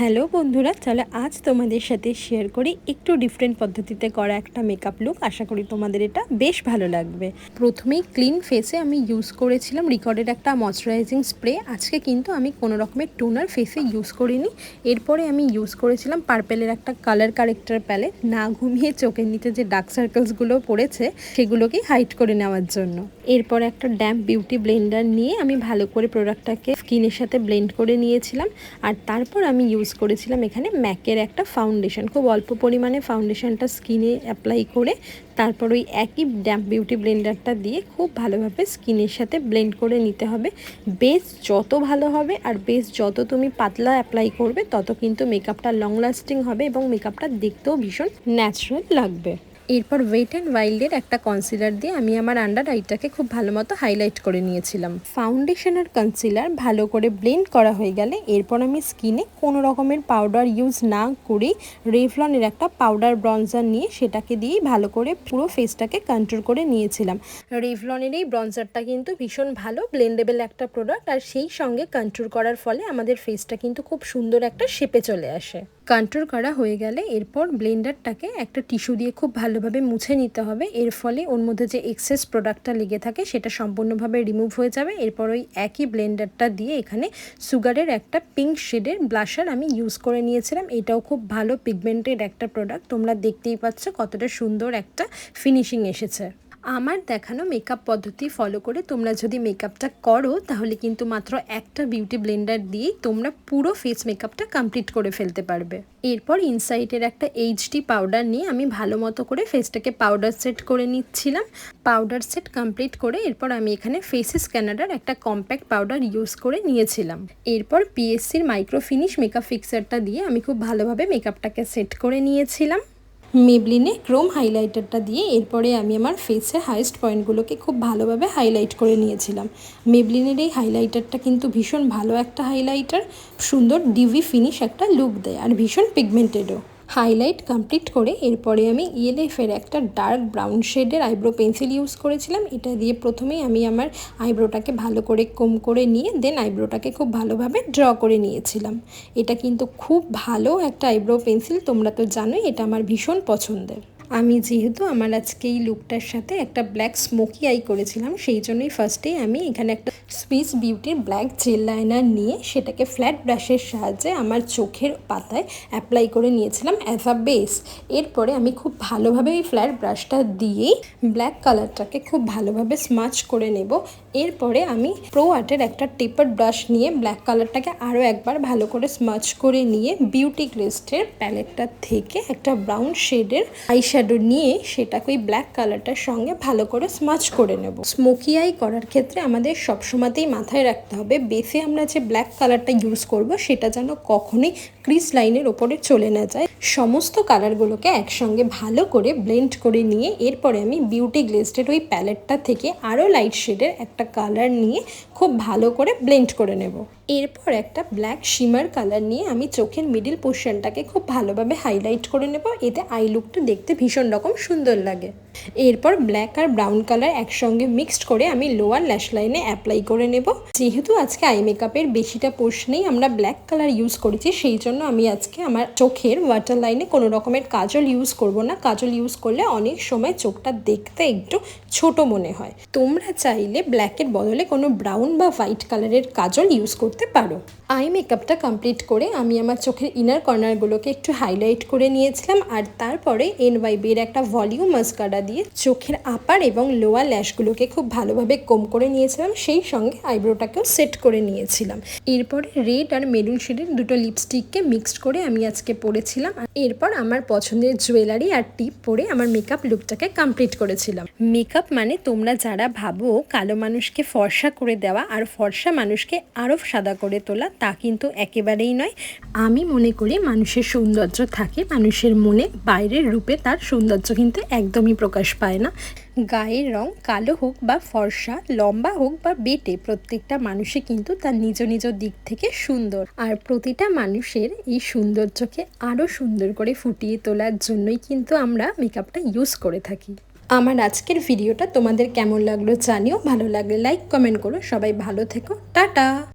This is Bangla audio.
হ্যালো বন্ধুরা চলো আজ তোমাদের সাথে শেয়ার করি একটু ডিফারেন্ট পদ্ধতিতে করা একটা মেকআপ লুক আশা করি তোমাদের এটা বেশ ভালো লাগবে। প্রথমেই ক্লিন ফেসে আমি ইউজ করেছিলাম রিকর্ডের একটা ময়শ্চারাইজিং স্প্রে আজকে কিন্তু আমি কোনো রকমের টোনার ফেসে ইউজ করিনি। এরপরে আমি ইউজ করেছিলাম পার্পেলের একটা কালার কারেক্টার প্যালেট না ঘুমিয়ে চোখের নিচে যে ডার্ক সার্কেলসগুলো পড়েছে, সেগুলোকে হাইট করে নেওয়ার জন্য। এরপর একটা ড্যাম্প বিউটি ব্লেন্ডার নিয়ে আমি ভালো করে প্রোডাক্টটাকে স্কিনের সাথে ব্লেন্ড করে নিয়েছিলাম। আর তারপর আমি ইউজ করেছিলাম এখানে ম্যাকের একটা ফাউন্ডেশন খুব অল্প পরিমাণে ফাউন্ডেশনটা স্কিনে অ্যাপ্লাই করে তারপর ওই একই ড্যাম্প বিউটি ব্লেন্ডারটা দিয়ে খুব ভালোভাবে স্কিনের সাথে ব্লেন্ড করে নিতে হবে। বেস যত ভালো হবে আর বেস যত তুমি পাতলা অ্যাপ্লাই করবে, তত কিন্তু মেকআপটা লং লাস্টিং হবে এবং মেকআপটা দেখতেও ভীষণ ন্যাচারাল লাগবে। এরপর ওয়েট অ্যান্ড ওয়াইল্ডের একটা কনসিলার দিয়ে আমি আমার আন্ডার আইটাকে খুব ভালো মতো হাইলাইট করে নিয়েছিলাম। ফাউন্ডেশন আর কনসিলার ভালো করে ব্লেন্ড করা হয়ে গেলে এরপর আমি স্কিনে কোনো রকমের পাউডার ইউজ না করেই রেফলনের একটা পাউডার ব্রঞ্জার নিয়ে সেটাকে দিয়েই ভালো করে পুরো ফেসটাকে কন্ট্রোল করে নিয়েছিলাম। রেভলনের এই ব্রঞ্জারটা কিন্তু ভীষণ ভালো ব্লেন্ডেবল একটা প্রোডাক্ট আর সেই সঙ্গে কন্ট্রোল করার ফলে আমাদের ফেসটা কিন্তু খুব সুন্দর একটা শেপে চলে আসে। কন্ট্রোল করা হয়ে গেলে এরপর ব্লেন্ডারটাকে একটা টিস্যু দিয়ে খুব ভালোভাবে মুছে নিতে হবে। এর ফলে ওর মধ্যে যে এক্সেস প্রোডাক্টটা লেগে থাকে সেটা সম্পূর্ণভাবে রিমুভ হয়ে যাবে। এরপর ওই একই ব্লেন্ডারটা দিয়ে এখানে সুগারের একটা পিঙ্ক শেডের ব্লাশার আমি ইউজ করে নিয়েছিলাম। এটাও খুব ভালো পিগমেন্টেড একটা প্রোডাক্ট তোমরা দেখতেই পাচ্ছ কতটা সুন্দর একটা ফিনিশিং এসেছে। আমার দেখানো মেকআপ পদ্ধতি ফলো করে তোমরা যদি মেকআপটা করো, তাহলে কিন্তু মাত্র একটা বিউটি ব্লেন্ডার দিয়েই তোমরা পুরো ফেস মেকআপটা কমপ্লিট করে ফেলতে পারবে। এরপর ইনসাইটের একটা এইচডি পাউডার নিয়ে আমি ভালো মতো করে ফেসটাকে পাউডার সেট করে নিচ্ছিলাম। পাউডার সেট কমপ্লিট করে এরপর আমি এখানে ফেসেস ক্যানাডার একটা কম্প্যাক্ট পাউডার ইউজ করে নিয়েছিলাম। এরপর পিএসসির মাইক্রো ফিনিশ মেকআপ ফিক্সারটা দিয়ে আমি খুব ভালোভাবে মেকআপটাকে সেট করে নিয়েছিলাম। মেবলিনে ক্রোম হাইলাইটারটা দিয়ে এরপরে আমি আমার ফেসের হাইস্ট পয়েন্টগুলোকে খুব ভালোভাবে হাইলাইট করে নিয়েছিলাম। মেবলিনের এই হাইলাইটারটা কিন্তু ভীষণ ভালো একটা হাইলাইটার সুন্দর ডিভি ফিনিশ একটা লুক দেয়, আর ভীষণ পিগমেন্টেডও হাইলাইট কমপ্লিট করে এরপরে আমি ইএলএফের একটা ডার্ক ব্রাউন শেডের আইব্রো পেন্সিল ইউজ করেছিলাম। এটা দিয়ে প্রথমেই আমি আমার আইব্রোটাকে ভালো করে কম করে নিয়ে, দেন আইব্রোটাকে খুব ভালোভাবে ড্র করে নিয়েছিলাম। এটা কিন্তু খুব ভালো একটা আইব্রো পেন্সিল, তোমরা তো জানোই এটা আমার ভীষণ পছন্দের। আমি যেহেতু আমার আজকে এই লুকটার সাথে একটা ব্ল্যাক স্মোকি আই করেছিলাম, সেই জন্যই ফার্স্টেই আমি এখানে একটা সুইস বিউটির ব্ল্যাক জেল লাইনার নিয়ে সেটাকে ফ্ল্যাট ব্রাশের সাহায্যে আমার চোখের পাতায় অ্যাপ্লাই করে নিয়েছিলাম অ্যাজ আ বেস এরপরে আমি খুব ভালোভাবে এই ফ্ল্যাট ব্রাশটা দিয়েই ব্ল্যাক কালারটাকে খুব ভালোভাবে স্মাচ করে নেব। এরপরে আমি প্রো আর্টের একটা টেপার ব্রাশ নিয়ে ব্ল্যাক কালারটাকে আরও একবার ভালো করে স্মাচ করে নিয়ে বিউটি ক্রেস্টের প্যালেটটা থেকে একটা ব্রাউন শেডের আইশ্যাডো শ্যাডো নিয়ে সেটাকে ওই ব্ল্যাক কালারটার সঙ্গে ভালো করে স্মাচ করে নেব। স্মোকি আই করার ক্ষেত্রে আমাদের সবসময়তেই মাথায় রাখতে হবে বেসে আমরা যে ব্ল্যাক কালারটা ইউজ করব সেটা যেন কখনোই ক্রিস লাইনের ওপরে চলে না যায়। সমস্ত কালারগুলোকে একসঙ্গে ভালো করে ব্লেন্ড করে নিয়ে এরপরে আমি বিউটি গ্লেস্টের ওই প্যালেটটা থেকে আরও লাইট শেডের একটা কালার নিয়ে খুব ভালো করে ব্লেন্ড করে নেব। এরপর একটা ব্ল্যাক শিমার কালার নিয়ে আমি চোখের মিডিল পোর্শনটাকে খুব ভালোভাবে হাইলাইট করে নেব। এতে আই লুকটা দেখতে ভীষণ রকম সুন্দর লাগে। এরপর ব্ল্যাক আর ব্রাউন কালার একসঙ্গে মিক্সড করে আমি লোয়ার ল্যাশ লাইনে অ্যাপ্লাই করে নেব। যেহেতু আজকে আই মেকআপের বেশিটা পোর্শনেই আমরা ব্ল্যাক কালার ইউজ করেছি, সেই জন্য আমি আজকে আমার চোখের ওয়াটার লাইনে কোনো রকমের কাজল ইউজ করব না। কাজল ইউজ করলে অনেক সময় চোখটা দেখতে একটু ছোট মনে হয়। তোমরা চাইলে ব্ল্যাকের বদলে কোনো ব্রাউন বা হোয়াইট কালারের কাজল ইউজ করতে পারো। আই মেকআপটা কমপ্লিট করে আমি আমার চোখের ইনার কর্নারগুলোকে একটু হাইলাইট করে নিয়েছিলাম, আর তারপরে এন ওয়াইবির একটা ভলিউম মাস্কারা দিয়ে চোখের আপার এবং লোয়ার ল্যাশগুলোকে খুব ভালোভাবে কম করে নিয়েছিলাম, সেই সঙ্গে আইব্রোটাকেও সেট করে নিয়েছিলাম। এরপরে রেড আর মেরুন শেডের দুটো লিপস্টিককে মিক্সড করে আমি আজকে পরেছিলাম। এরপর আমার পছন্দের জুয়েলারি আর টিপ পরে আমার মেকআপ লুকটাকে কমপ্লিট করেছিলাম। মেকআপ মানে তোমরা যারা ভাবো কালো মানুষকে ফর্সা করে দেওয়া আর ফর্সা মানুষকে আরও সাদা করে তোলা, তা কিন্তু একেবারেই নয়। আমি মনে করি মানুষের সৌন্দর্য থাকে, মানুষের মনে বাইরের রূপে তার সৌন্দর্য কিন্তু একদমই প্রকাশ পায় না। গায়ের রং কালো হোক বা ফর্সা, লম্বা হোক বা বেটে, প্রত্যেকটা মানুষই কিন্তু তার নিজ নিজ দিক থেকে সুন্দর। আর প্রতিটা মানুষের এই সৌন্দর্যকে আরও সুন্দর করে ফুটিয়ে তোলার জন্যই কিন্তু আমরা মেকআপটা ইউজ করে থাকি। আমার আজকের ভিডিওটা তোমাদের কেমন লাগল জানিও। ভালো লাগলে লাইক কমেন্ট করো। সবাই ভালো থেকো। টাটা!